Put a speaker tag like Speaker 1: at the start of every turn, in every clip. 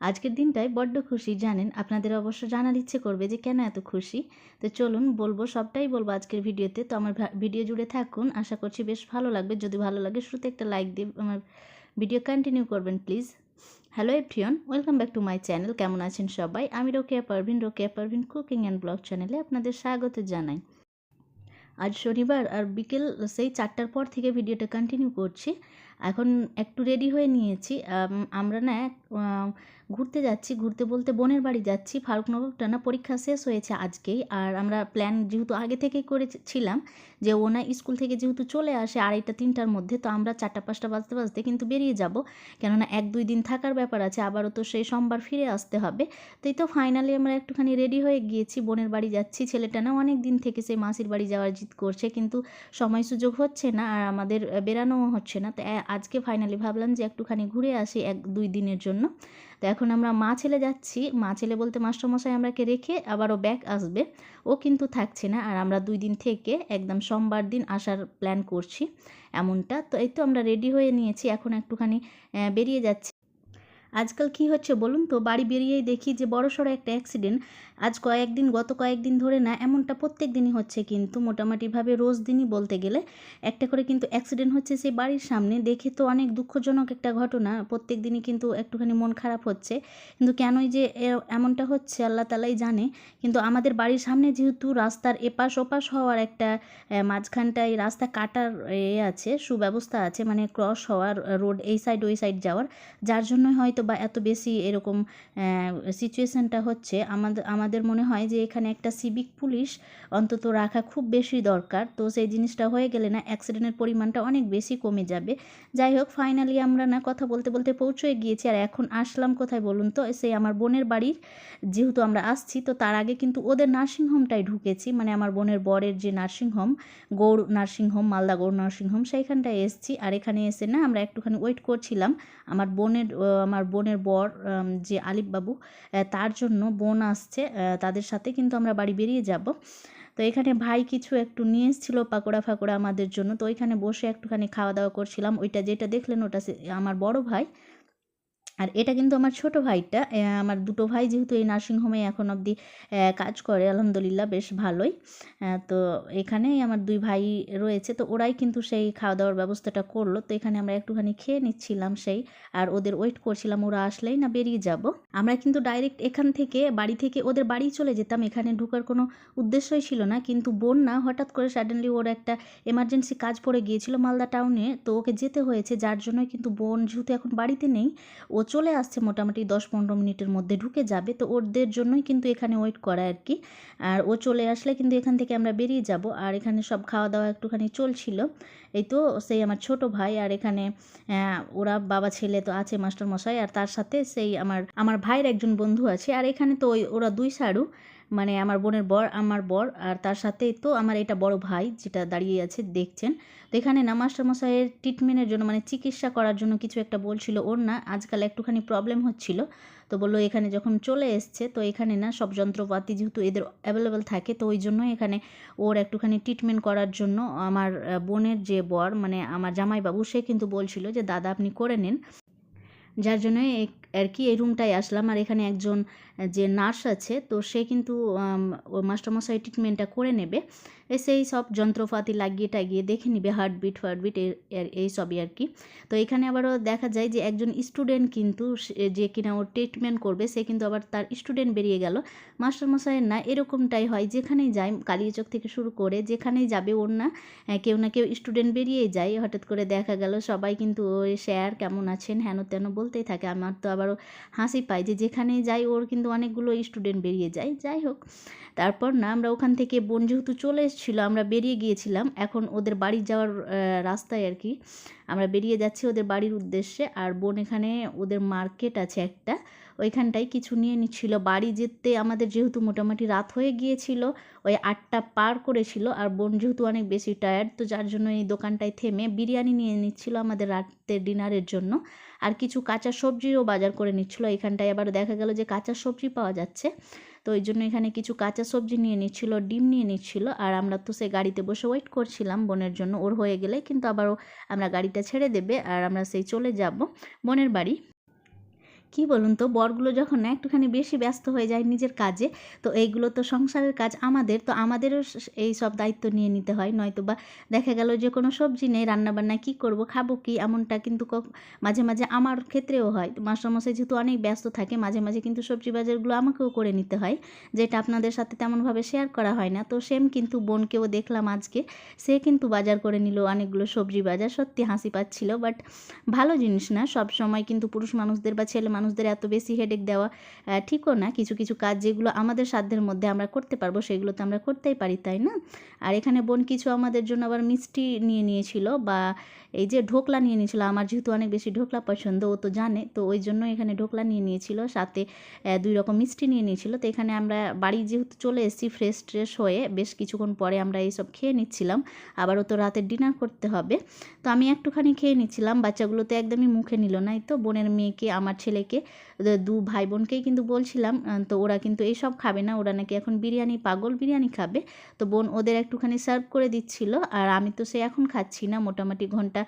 Speaker 1: আজকের দিনটায় বড্ড খুশি, জানেন? আপনাদের অবশ্য জানার ইচ্ছে করবে যে কেন এত খুশি? তো চলুন, বলব সবটাই বলব আজকের ভিডিওতে। তো আমার ভিডিও জুড়ে থাকুন। আশা করছি বেশ ভালো লাগবে। যদি ভালো লাগে, শুরুতে একটা লাইক দিয়ে আমার ভিডিও কন্টিনিউ করবেন please hello everyone welcome back to my channel কেমন আছেন সবাই? আমি Rokeya Parvin Rokeya Parvin cooking and blog চ্যানেলে আপনাদের স্বাগত জানাই। আজ শনিবার আর বিকেল, সেই চারটার পর থেকে ভিডিওটা কন্টিনিউ করছি। এখন একটু রেডি হয়ে নিয়েছি। আমরা না ঘুরতে যাচ্ছি। ঘুরতে বলতে বোনের বাড়ি যাচ্ছি। ফারুকনগরটা না পরীক্ষা শেষ হয়েছে আজকেই। আর আমরা প্ল্যান যেহেতু আগে থেকেই করেছিলাম যে ও না স্কুল থেকে যেহেতু চলে আসে আড়াইটা, তিনটার মধ্যে, তো আমরা চারটা, পাঁচটা বাজতে বাজতে কিন্তু বেরিয়ে যাব। কেননা এক, দুই দিন থাকার ব্যাপার আছে। আবারও তো সেই সোমবার ফিরে আসতে হবে। তো এই তো ফাইনালি আমরা একটুখানি রেডি হয়ে গিয়েছি। বোনের বাড়ি যাচ্ছি। ছেলেটা না অনেক দিন থেকে সেই মাসির বাড়ি যাওয়ার জিদ করছে। কিন্তু সময় সুযোগ হচ্ছে না। আর আমাদের বেরানোও হচ্ছে না। তো আজকে ফাইনালি ভাবলাম যে একটুখানি ঘুরে আসি এক দুই দিনের জন্য। তো এখন আমরা মা ছেলে যাচ্ছি। মা ছেলে বলতে মাস্টারমশাই আমরাকে রেখে আবারও ব্যাক আসবে। ও কিন্তু থাকছে না আর আমরা দুই দিন থেকে একদম সোমবার দিন আসার প্ল্যান করছি এমনটা। তো এই তো আমরা রেডি হয়ে নিয়েছি। এখন একটুখানি বেরিয়ে যাচ্ছি। আজকাল কি হচ্ছে বলুন তো? বাড়ি বেরিয়েই দেখি যে বড় সড়ো একটা অ্যাক্সিডেন্ট আজ কয়েকদিন, গত কয়েকদিন ধরে না, এমনটা প্রত্যেক দিনই হচ্ছে কিন্তু মোটামুটিভাবে রোজ দিনই বলতে গেলে একটা করে কিন্তু অ্যাক্সিডেন্ট হচ্ছে সেই বাড়ির সামনে। দেখে তো অনেক দুঃখজনক একটা ঘটনা প্রত্যেক দিনই কিন্তু একটুখানি মন খারাপ হচ্ছে। কিন্তু কেনই যে এমনটা হচ্ছে আল্লাহ তালাই জানে। কিন্তু আমাদের বাড়ির সামনে যেহেতু রাস্তার এপাশ ওপাশ হওয়ার একটা মাঝখানটায় রাস্তা কাটার এ আছে, সুব্যবস্থা আছে মানে ক্রস হওয়ার, রোড এই সাইড ওই সাইড যাওয়ার। যার জন্য হয়তো বা এত বেশি এরকম সিচুয়েশানটা হচ্ছে। আমাদের আমাদের মনে হয় যে এখানে একটা সিভিক পুলিশ অন্তত রাখা খুব বেশি দরকার। তো সেই জিনিসটা হয়ে গেলে না অ্যাক্সিডেন্টের পরিমাণটা অনেক বেশি কমে যাবে। যাই হোক ফাইনালি আমরা না কথা বলতে বলতে পৌঁছে গিয়েছি। আর এখন আসলাম কোথায় বলুন তো? সেই আমার বোনের বাড়ির, যেহেতু আমরা আসছি, তো তার আগে কিন্তু ওদের নার্সিংহোমটাই ঢুকেছি। মানে আমার বোনের বরের যে nursing home Gour nursing home Malda Gour nursing home সেইখানটায় এসেছি। আর এখানে এসে না আমরা একটুখানি ওয়েট করছিলাম। আমার বোনের আমার বোনের বর যে আলিফ বাবু তার জন্য বোন আসছে তাদের সাথে কিন্তু আমরা বাড়ি বেরিয়ে যাব। তো এখানে ভাই কিছু একটু নিয়ে এসেছিল পাকোড়া ফাকোড়া আমাদের জন্য। তো ওইখানে বসে একটুখানি খাওয়া দাওয়া করছিলাম। ওইটা যেটা দেখলেন ওটা আমার বড় ভাই। আর এটা কিন্তু আমার ছোট ভাইটা আমার দুটো ভাই যেহেতু এই নার্সিংহোমে এখন অবধি কাজ করে, আলহামদুলিল্লাহ বেশ ভালোই। তো এখানেই আমার দুই ভাই রয়েছে, তো ওরাই কিন্তু সেই খাওয়া দাওয়ার ব্যবস্থাটা করল। তো এখানে আমরা একটুখানি খেয়ে নিচ্ছিলাম সেই, আর ওদের ওয়েট করছিলাম, ওরা আসলেই না বেরিয়ে যাব। আমরা কিন্তু ডাইরেক্ট এখান থেকে, বাড়ি থেকে ওদের বাড়ি চলে যেতাম, এখানে ঢুকার কোনো উদ্দেশ্যই ছিল না। কিন্তু বোন না, হঠাৎ করে সাডেনলি ওর একটা এমার্জেন্সি কাজ পড়ে গিয়েছিল মালদা টাউনে তো ওকে যেতে হয়েছে, যার জন্যই কিন্তু বোন যেহেতু এখন বাড়িতে নেই, ও চলে আসছে মোটামুটি দশ পনেরো মিনিটের মধ্যে ঢুকে যাবে। তো ওদের জন্যই কিন্তু এখানে ওয়েট করা আর কি। আর ও চলে আসলে কিন্তু এখান থেকে আমরা বেরিয়ে যাব। আর এখানে সব খাওয়া দাওয়া একটুখানি চলছিল। এই তো সেই আমার ছোট ভাই আর এখানে ওরা বাবা ছেলে তো আছে মাস্টার মশাই আর তার সাথে সেই আমার আমার ভাইয়ের একজন বন্ধু আছে। আর এখানে তো ওই, ওরা দুই সারু। মানে আমার বোনের বর, আমার বর আর তার সাথে তো আমার এটা বড় ভাই যেটা দাঁড়িয়ে আছে দেখছেন। তো এখানে না মাস্টারমশাইয়ের ট্রিটমেন্টের জন্য মানে চিকিৎসা করার জন্য কিছু একটা বলছিল ওর না, আজকাল একটুখানি প্রবলেম হচ্ছিল। তো বলল এখানে যখন চলে এসছে তো এখানে না সব যন্ত্রপাতি যেহেতু এদের অ্যাভেলেবেল থাকে তো ওই জন্যই এখানে ওর একটুখানি ট্রিটমেন্ট করার জন্য আমার বোনের যে বর মানে আমার জামাইবাবু সে কিন্তু বলছিল যে, দাদা আপনি করে নিন। যার জন্য আর কি এই রুমটায় আসলাম। আর এখানে একজন যে নার্স আছে, তো সে কিন্তু মাস্টারমশাই ট্রিটমেন্টটা করে নেবে। সেই সব যন্ত্রপাতি লাগিয়ে টাগিয়ে দেখে নিবে হার্টবিট ফার্টবিট এই সবই আর কি। তো এখানে আবারও দেখা যায় যে একজন স্টুডেন্ট কিন্তু যে কিনা ওর ট্রিটমেন্ট করবে, সে কিন্তু আবার তার স্টুডেন্ট বেরিয়ে গেল। মাস্টারমশাইয়ের না এরকমটাই হয়, যেখানেই যায় কালিয়াচক থেকে শুরু করে, যেখানেই যাবে ওর না কেউ না কেউ স্টুডেন্ট বেরিয়েই যায়। হঠাৎ করে দেখা গেল, সবাই কিন্তু, ওই স্যার কেমন আছেন? হেন তেন বলতেই থাকে। আমার তো আবারও হাসি পায় যে যেখানেই যাই ওর কিন্তু অনেকগুলো স্টুডেন্ট বেরিয়ে যায়। যাই হোক, তারপর না আমরা ওখান থেকে বোন যেহেতু চলে এসেছিল, আমরা বেরিয়ে গিয়েছিলাম। এখন ওদের বাড়ি যাওয়ার রাস্তায় আর কি আমরা বেরিয়ে যাচ্ছি ওদের বাড়ির উদ্দেশ্যে। আর বোন এখানে ওদের মার্কেট আছে একটা, ওইখানটায় কিছু নিয়ে নিচ্ছিল। বাড়ি যেতে আমাদের যেহেতু মোটামুটি রাত হয়ে গিয়েছিল, ওই আটটা পার করেছিল। আর বোন যেহেতু অনেক বেশি টায়ার্ড তো যার জন্য এই দোকানটায় থেমে বিরিয়ানি নিয়ে নিচ্ছিল আমাদের রাতের ডিনারের জন্য। আর কিছু কাঁচা সবজিও বাজার করে নিচ্ছিল। এখানটায় আবার দেখা গেল যে কাঁচা সবজি পাওয়া যাচ্ছে। তো ওই জন্য এখানে কিছু কাঁচা সবজি নিয়ে নিচ্ছিল, ডিম নিয়ে নিচ্ছিল। আর আমরা তো সে গাড়িতে বসে ওয়েট করছিলাম বোনের জন্য। ওর হয়ে গেলে কিন্তু আবারও আমরা গাড়িটা ছেড়ে দেবে আর আমরা সেই চলে যাব বোনের বাড়ি। কি বলুন তো? বরগুলো যখন না একটুখানি বেশি ব্যস্ত হয়ে যায় নিজের কাজে, তো এইগুলো তো সংসারের কাজ আমাদের, তো আমাদেরও এই সব দায়িত্ব নিয়ে নিতে হয়। নয়তো বা দেখা গেল যে কোনো সবজি নেই, রান্নাবান্না কি করব, খাব কি? এমনটা কিন্তু মাঝে মাঝে আমার ক্ষেত্রেও হয়। মাস্টারমশাই যেহেতু অনেক ব্যস্ত থাকে, মাঝে মাঝে কিন্তু সবজি বাজারগুলো আমাকেও করে নিতে হয়, যেটা আপনাদের সাথে তেমনভাবে শেয়ার করা হয় না। তো সেম কিন্তু বোনকেও দেখলাম আজকে, সে কিন্তু বাজার করে নিল অনেকগুলো সবজি বাজার। সত্যি হাসি পাচ্ছিল বাট ভালো জিনিস না। সব সময় কিন্তু পুরুষ মানুষদের বা ছেলে মানুষদের এত বেশি হেডেক দেওয়া ঠিকও না। কিছু কিছু কাজ যেগুলো আমাদের সাধ্যের মধ্যে আমরা করতে পারব, সেগুলো তো আমরা করতেই পারি, তাই না? আর এখানে বোন কিছু আমাদের জন্য আবার মিষ্টি নিয়ে নিয়েছিল বা এই যে ঢোকলা নিয়ে নিয়েছিল। আমার যেহেতু অনেক বেশি ঢোকলা পছন্দ, ও তো জানে। তো ওই জন্য এখানে ঢোকলা নিয়ে নিয়েছিল, সাথে দুই রকম মিষ্টি নিয়ে নিয়েছিল। তো এখানে আমরা বাড়ি যেহেতু চলে এসেছি ফ্রেশ ট্রেশ হয়ে, বেশ কিছুক্ষণ পরে আমরা এইসব খেয়ে নিচ্ছিলাম। আবারও তো রাতের ডিনার করতে হবে। তো আমি একটুখানি খেয়ে নিচ্ছিলাম। বাচ্চাগুলো তো একদমই মুখে নিল না এই তো বোনের মেয়েকে, আমার ছেলেকে ওদের দু ভাই বোনকেই কিন্তু বলছিলাম তো ওরা কিন্তু এইসব খাবে না, ওরা নাকি এখন বিরিয়ানি, পাগল বিরিয়ানি খাবে। তো বোন ওদের একটুখানি সার্ভ করে দিচ্ছিল, আর আমি তো সে এখন খাচ্ছি না, মোটামুটি ঘণ্টা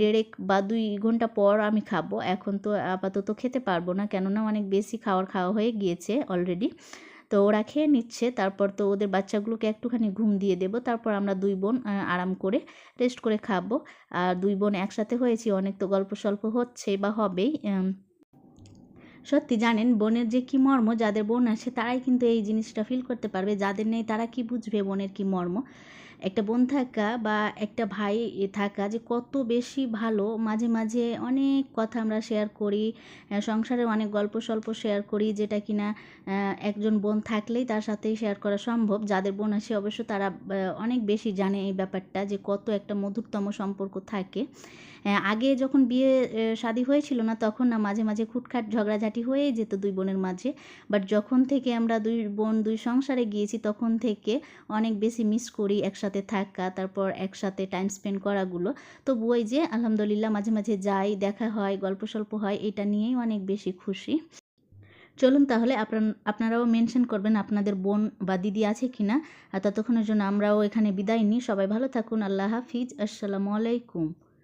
Speaker 1: দেড়েক বা দুই ঘণ্টা পর আমি খাব। এখন তো আপাতত খেতে পারব না, কেননা অনেক বেশি খাওয়ার খাওয়া হয়ে গিয়েছে অলরেডি তো ওরা খেয়ে নিচ্ছে, তারপর তো ওদের বাচ্চাগুলোকে একটুখানি ঘুম দিয়ে দেবো, তারপর আমরা দুই বোন আরাম করে রেস্ট করে খাব। আর দুই বোন একসাথে হয়েছি, অনেক তো গল্প সল্প হচ্ছে বা হবেই সত্যি জানেন, বোনের যে কী মর্ম, যাদের বোন আছে তারাই কিন্তু এই জিনিসটা ফিল করতে পারবে, যাদের নেই তারা কি বুঝবে বোনের কী মর্ম? একটা বোন থাকা বা একটা ভাই থাকা যে কত বেশি ভালো, মাঝে মাঝে অনেক কথা আমরা শেয়ার করি সংসারের অনেক গল্প সল্প শেয়ার করি, যেটা কিনা একজন বোন থাকলেই তার সাথেই শেয়ার করা সম্ভব। যাদের বোন আছে অবশ্য তারা অনেক বেশি জানে এই ব্যাপারটা যে কত একটা মধুরতম সম্পর্ক থাকে। আগে যখন বিয়ে শাদী হয়েছিল না, তখন না মাঝে মাঝে খুটখাট ঝগড়াঝাটি হয়ে যেত দুই বোনের মাঝে। বাট যখন থেকে আমরা দুই বোন, দুই সংসারে গিয়েছি, তখন থেকে অনেক বেশি মিস করি একসাথে থাকা, তারপর একসাথে টাইম স্পেন্ড করাগুলো। তো বই যে আলহামদুলিল্লাহ মাঝে মাঝে যাই, দেখা হয়, গল্প সল্প হয়, এটা নিয়েই অনেক বেশি খুশি। চলুন তাহলে আপনার আপনারাও মেনশন করবেন আপনাদের বোন বা দিদি আছে কি না আর ততক্ষণের জন্য আমরাও এখানে বিদায় নিই। সবাই ভালো থাকুন, আল্লাহ হাফিজ, আসসালামু আলাইকুম।